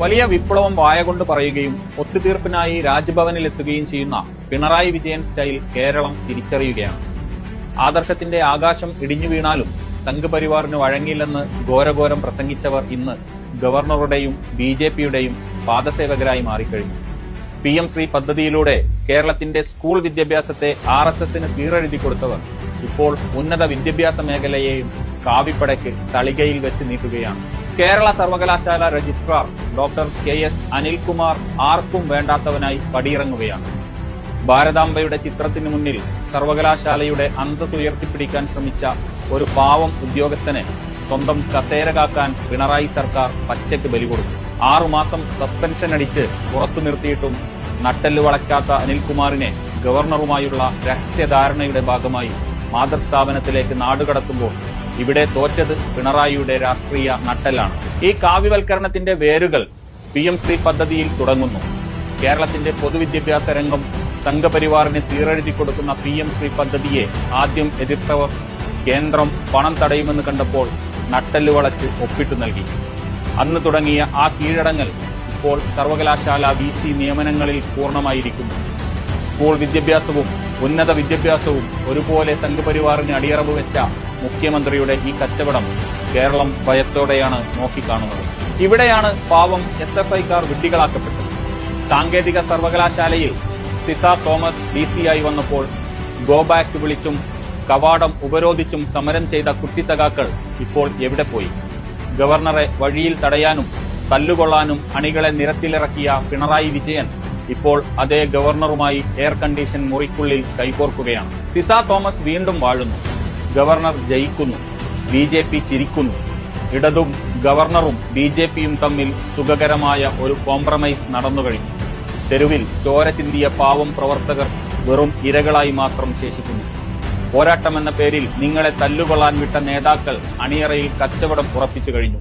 വലിയ വിപ്ലവം വായ കൊണ്ട് പറയുകയും ഒത്തുതീർപ്പിനായി രാജ്ഭവനിൽ എത്തുകയും ചെയ്യുന്ന പിണറായി വിജയൻ സ്റ്റൈൽ കേരളം തിരിച്ചറിയുകയാണ്. ആദർശത്തിന്റെ ആകാശം ഇടിഞ്ഞു വീണാലും സംഘപരിവാറിന് വഴങ്ങില്ലെന്ന് ഘോരഘോരം പ്രസംഗിച്ചവർ ഇന്ന് ഗവർണറുടെയും ബി ജെ പിയുടെയും പാദസേവകരായി മാറിക്കഴിഞ്ഞു. പി എം ശ്രീ പദ്ധതിയിലൂടെ കേരളത്തിന്റെ സ്കൂൾ വിദ്യാഭ്യാസത്തെ ആർ എസ് എസിന് കീഴെഴുതി കൊടുത്തവർ ഇപ്പോൾ ഉന്നത വിദ്യാഭ്യാസ മേഖലയെയും കാവിപ്പടയ്ക്ക് തളികയിൽ വെച്ച് നീട്ടുകയാണ്. കേരള സർവകലാശാല registrar doctor K S Anilkumar ആർക്കും വേണ്ടാത്തവനായി പടിയിറങ്ങുകയാണ്. ഭാരതാംബയുടെ ചിത്രത്തിന് മുന്നിൽ സർവകലാശാലയുടെ അന്തസ് ഉയർത്തിപ്പിടിക്കാൻ ശ്രമിച്ച ഒരു പാവം ഉദ്യോഗസ്ഥനെ സ്വന്തം കസേര കാക്കാൻ പിണറായി സർക്കാർ പച്ചയ്ക്ക് ബലി കൊടുത്തു. ആറുമാസം സസ്പെൻഷൻ അടിച്ച് പുറത്തു നിർത്തിയിട്ടും നട്ടെല്ല് വളയ്ക്കാത്ത അനിൽകുമാറിനെ ഗവർണറുമായുള്ള രഹസ്യധാരണയുടെ ഭാഗമായി മാതൃസ്ഥാപനത്തിലേക്ക് നാടുകടത്തുമ്പോൾ ഇവിടെ തോറ്റത് പിണറായിയുടെ രാഷ്ട്രീയ നട്ടലാണ് ഈ കാവ്യവൽക്കരണത്തിന്റെ വേരുകൾ പി എം സി പദ്ധതിയിൽ തുടങ്ങുന്നു. കേരളത്തിന്റെ പൊതുവിദ്യാഭ്യാസ രംഗം സംഘപരിവാറിന് തീരെഴുതി കൊടുക്കുന്ന പി എം ശ്രീ പദ്ധതിയെ ആദ്യം എതിർത്തവർ കേന്ദ്രം പണം തടയുമെന്ന് കണ്ടപ്പോൾ നട്ടെല്ല് വളച്ച് ഒപ്പിട്ടു നൽകി. അന്ന് തുടങ്ങിയ ആ കീഴടങ്ങൽ ഇപ്പോൾ സർവകലാശാല വി സി നിയമനങ്ങളിൽ പൂർണമായിരിക്കുന്നു. സ്കൂൾ വിദ്യാഭ്യാസവും ഉന്നത വിദ്യാഭ്യാസവും ഒരുപോലെ സംഘപരിവാറിന് അടിയറവ് വെച്ച മുഖ്യമന്ത്രിയുടെ ഈ കച്ചവടം കേരളം ഭയത്തോടെയാണ് നോക്കിക്കാണുന്നത്. ഇവിടെയാണ് പാവം എസ് എഫ് ഐക്കാർ വിഡ്ഢികളാക്കപ്പെട്ടത്. സാങ്കേതിക സർവകലാശാലയിൽ സിസ തോമസ് ഡി സി ആയി വന്നപ്പോൾ ഗോബാക്ക് വിളിച്ചും കവാടം ഉപരോധിച്ചും സമരം ചെയ്ത കുട്ടിസഖാക്കൾ ഇപ്പോൾ എവിടെ പോയി? ഗവർണറെ വഴിയിൽ തടയാനും തല്ലുകൊള്ളാനും അണികളെ നിരത്തിലിറക്കിയ പിണറായി വിജയൻ ഇപ്പോൾ അതേ ഗവർണറുമായി എയർ കണ്ടീഷൻ മുറിക്കുള്ളിൽ കൈകോർക്കുകയാണ്. സിസ തോമസ് വീണ്ടും വാഴുന്നു. ഗവർണർ ജയിക്കുന്നു ബി ജെ പി ചിരിക്കുന്നു. ഇടതും ഗവർണറും ബി ജെ പിയും തമ്മിൽ സുഖകരമായ ഒരു കോംപ്രമൈസ് നടന്നുകഴിഞ്ഞു തെരുവിൽ ചോര ചിന്തിയ പാവം പ്രവർത്തകർ വെറും ഇരകളായി മാത്രം ശേഷിക്കുന്നു. പോരാട്ടമെന്ന പേരിൽ നിങ്ങളെ തല്ലുകൊള്ളാൻ വിട്ട നേതാക്കൾ അണിയറയിൽ കച്ചവടം ഉറപ്പിച്ചു കഴിഞ്ഞു.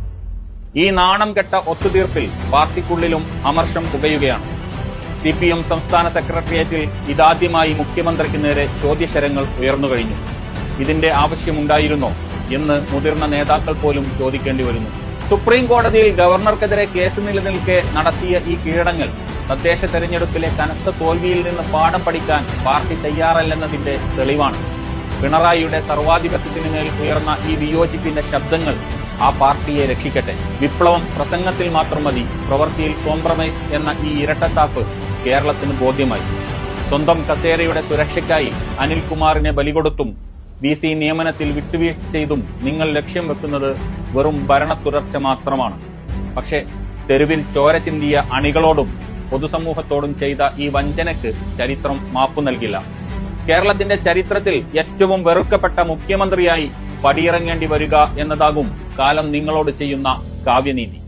ഈ നാണം കെട്ട ഒത്തുതീർപ്പിൽ പാർട്ടിക്കുള്ളിലും അമർഷം പുകയുകയാണ്. സി പി എം സംസ്ഥാന സെക്രട്ടേറിയറ്റിൽ ഇതാദ്യമായി മുഖ്യമന്ത്രിക്ക് നേരെ ചോദ്യശരങ്ങൾ ഉയർന്നു കഴിഞ്ഞു. ഇതിന്റെ ആവശ്യമുണ്ടായിരുന്നോ എന്ന് മുതിർന്ന നേതാക്കൾ പോലും ചോദിക്കേണ്ടി വരുന്നു. സുപ്രീം കോടതിയിൽ ഗവർണർക്കെതിരെ കേസ് നിലനിൽക്കെ നടത്തിയ ഈ കീഴടങ്ങൾ തദ്ദേശ തെരഞ്ഞെടുപ്പിലെ കനത്ത തോൽവിയിൽ നിന്ന് പാഠം പഠിക്കാൻ പാർട്ടി തയ്യാറല്ലെന്നതിന്റെ തെളിവാണ്. പിണറായിയുടെ സർവാധിപത്യത്തിന് മേൽ ഉയർന്ന ഈ വിയോജിപ്പിന്റെ ശബ്ദങ്ങൾ ആ പാർട്ടിയെ രക്ഷിക്കട്ടെ. വിപ്ലവം പ്രസംഗത്തിൽ മാത്രം മതി പ്രവൃത്തിയിൽ കോംപ്രമൈസ് എന്ന ഈ ഇരട്ടത്താപ്പ് കേരളത്തിന് ബോധ്യമായി. സ്വന്തം കസേരയുടെ സുരക്ഷയ്ക്കായി അനിൽകുമാറിനെ ബലികൊടുത്തും ബി സി നിയമനത്തിൽ വിട്ടുവീഴ്ച ചെയ്തും നിങ്ങൾ ലക്ഷ്യം വെക്കുന്നത് വെറും ഭരണ തുടർച്ച മാത്രമാണ്. പക്ഷേ തെരുവിൽ ചോര ചിന്തിയ അണികളോടും പൊതുസമൂഹത്തോടും ചെയ്ത ഈ വഞ്ചനയ്ക്ക് ചരിത്രം മാപ്പു നൽകില്ല. കേരളത്തിന്റെ ചരിത്രത്തിൽ ഏറ്റവും വെറുക്കപ്പെട്ട മുഖ്യമന്ത്രിയായി പടിയിറങ്ങേണ്ടി വരിക എന്നതാകും കാലം നിങ്ങളോട് ചെയ്യുന്ന കാവ്യനീതി.